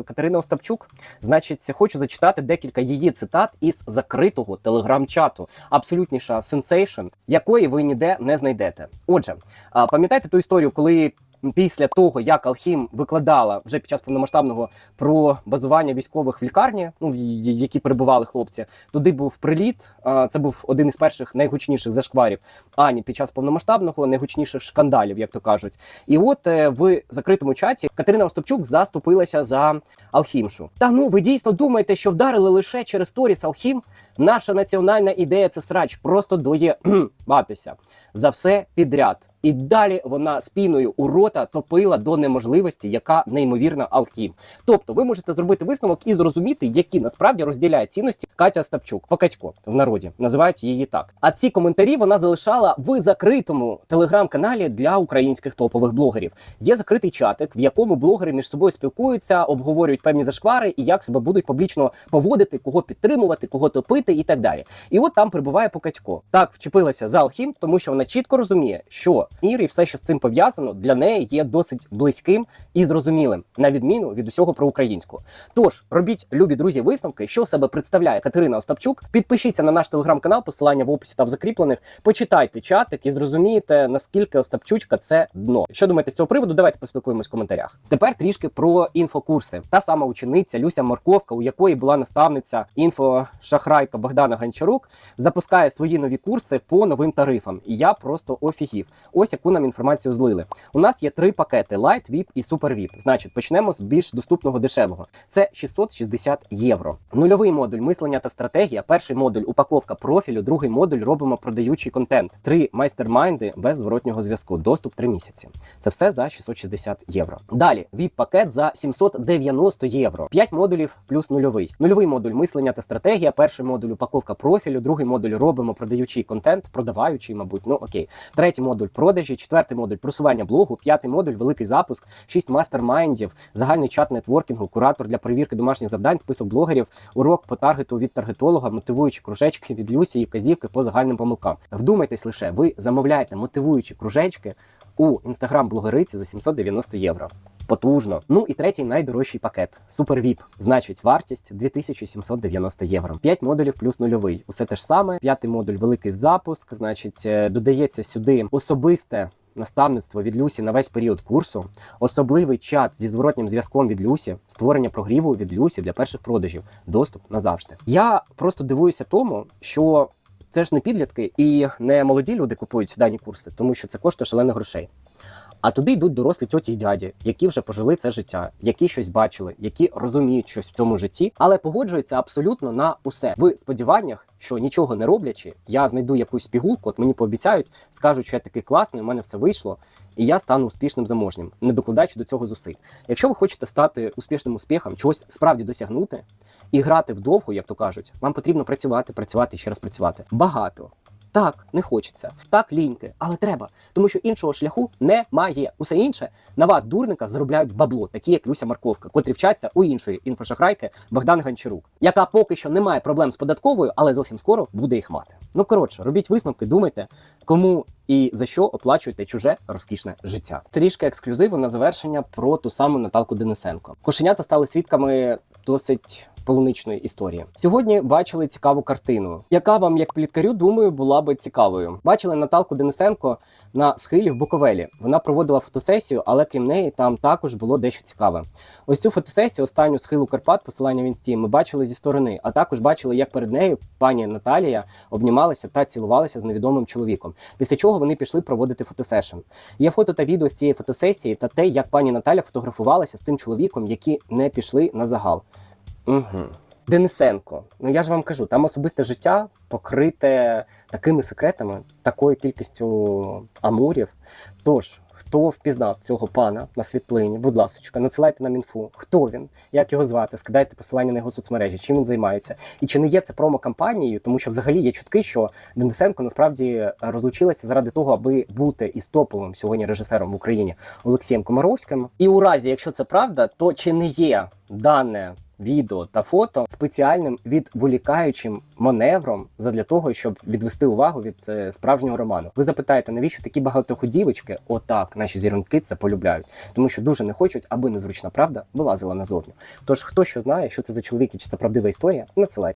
нашою Катерина Остапчук. Значить, хочу зачитати декілька її цитат із закритого телеграм-чату. Абсолютніша сенсейшн, якої ви ніде не знайдете. Отже, пам'ятаєте ту історію, коли після того, як Алхім викладала вже під час повномасштабного про базування військових в лікарні, ну в які перебували хлопці, туди був приліт. Це був один із перших найгучніших зашкварів Ані під час повномасштабного, найгучніших шкандалів, як то кажуть. І от е, в закритому чаті Катерина Остапчук заступилася за Алхімшу. Та ну ви дійсно думаєте, що вдарили лише через сторіс Алхім? Наша національна ідея це срач, просто доєбатися за все підряд. І далі вона спіною у рота топила до неможливості, яка неймовірна Алхім. Тобто, ви можете зробити висновок і зрозуміти, які насправді розділяють цінності Катя Стапчук, Покатько в народі називають її так. А ці коментарі вона залишала в закритому телеграм-каналі для українських топових блогерів. Є закритий чатик, в якому блогери між собою спілкуються, обговорюють певні зашквари і як себе будуть публічно поводити, кого підтримувати, кого топити і так далі. І от там прибуває Покатько. Так вчепилася за Алхім, тому що вона чітко розуміє, що мір і все, що з цим пов'язано, для неї є досить близьким і зрозумілим, на відміну від усього про українську. Тож робіть, любі друзі, висновки, що себе представляє Катерина Остапчук. Підпишіться на наш телеграм-канал, посилання в описі та в закріплених. Почитайте чатик і зрозумієте, наскільки Остапчучка це дно. Що думаєте з цього приводу? Давайте поспілкуємось в коментарях. Тепер трішки про інфокурси. Та сама учениця Люся Морковка, у якої була наставниця інфошахрайка Богдана Гончарук, запускає свої нові курси по новим тарифам. І я просто офігів. Ось яку нам інформацію злили. У нас є три пакети: Light, VIP і Super VIP. Значить, почнемо з більш доступного дешевого. Це 660 євро. Нульовий модуль мислення та стратегія. Перший модуль упаковка профілю. Другий модуль робимо продаючий контент. Три майстермайнди без зворотнього зв'язку. Доступ 3 місяці. Це все за 660 євро. Далі VIP пакет за 790 євро. 5 модулів плюс нульовий. Нульовий модуль мислення та стратегія. Перший модуль упаковка профілю. Другий модуль робимо продаючий контент, продаваючий, мабуть. Ну окей. Третій модуль продажі, четвертий модуль просування блогу, п'ятий модуль великий запуск, шість мастермайндів, загальний чат нетворкінгу, куратор для перевірки домашніх завдань, список блогерів, урок по таргету від таргетолога, мотивуючі кружечки від Люсі і вказівки по загальним помилкам. Вдумайтесь лише, ви замовляєте мотивуючі кружечки у інстаграм-блогериці за 790 євро. Потужно. Ну і третій найдорожчий пакет Супер VIP. Значить, вартість 2790 євро. 5 модулів плюс нульовий. Усе те ж саме. П'ятий модуль великий запуск. Значить, е, додається сюди особисте. Наставництво від Люсі на весь період курсу, особливий чат зі зворотнім зв'язком від Люсі, створення прогріву від Люсі для перших продажів, доступ назавжди. Я просто дивуюся тому, що це ж не підлітки і не молоді люди купують дані курси, тому що це коштує шалених грошей. А туди йдуть дорослі тьоті й дяді, які вже пожили це життя, які щось бачили, які розуміють щось в цьому житті, але погоджуються абсолютно на усе в сподіваннях, що нічого не роблячи, я знайду якусь пігулку, от мені пообіцяють, скажуть, що я такий класний, у мене все вийшло, і я стану успішним заможнім, не докладаючи до цього зусиль. Якщо ви хочете стати успішним успіхом, чогось справді досягнути і грати вдовго, як то кажуть, вам потрібно працювати, працювати ще раз працювати. Багато. Так, не хочеться. Так, ліньки, але треба, тому що іншого шляху немає. Усе інше на вас, дурниках, заробляють бабло, такі як Люся Марковка, котрі вчаться у іншої інфошахрайки Богдан Гончарук, яка поки що не має проблем з податковою, але зовсім скоро буде їх мати. Ну коротше, робіть висновки, думайте, кому і за що оплачуєте чуже розкішне життя. Трішки ексклюзиву на завершення про ту саму Наталку Денисенко. Кошенята стали свідками досить. Полуничної історії сьогодні бачили цікаву картину, яка вам, як пліткарю, думаю, була би цікавою. Бачили Наталку Денисенко на схилі в Буковелі. Вона проводила фотосесію, але крім неї там також було дещо цікаве. Ось цю фотосесію, останню схилу Карпат, посилання в інсті, ми бачили зі сторони, а також бачили, як перед нею пані Наталія обнімалася та цілувалася з невідомим чоловіком. Після чого вони пішли проводити фотосешн. Є фото та відео з цієї фотосесії та те, як пані Наталя фотографувалася з цим чоловіком, які не пішли на загал. Угу. Денисенко, ну я ж вам кажу, там особисте життя покрите такими секретами, такою кількістю амурів. Тож, хто впізнав цього пана на світлині, будь ласочка, надсилайте нам інфу. Хто він, як його звати, скидайте посилання на його соцмережі, чим він займається. І чи не є це промо-кампанією, тому що взагалі є чутки, що Денисенко насправді розлучилася заради того, аби бути із топовим сьогодні режисером в Україні Олексієм Комаровським. І у разі, якщо це правда, то чи не є дане відео та фото спеціальним відволікаючим маневром задля того, щоб відвести увагу від е, справжнього роману. Ви запитаєте, навіщо такі багатоходівочки? Отак наші зірунки це полюбляють, тому що дуже не хочуть, аби незручна правда вилазила назовні. Тож хто що знає, що це за чоловік і чи це правдива історія, надсилайте.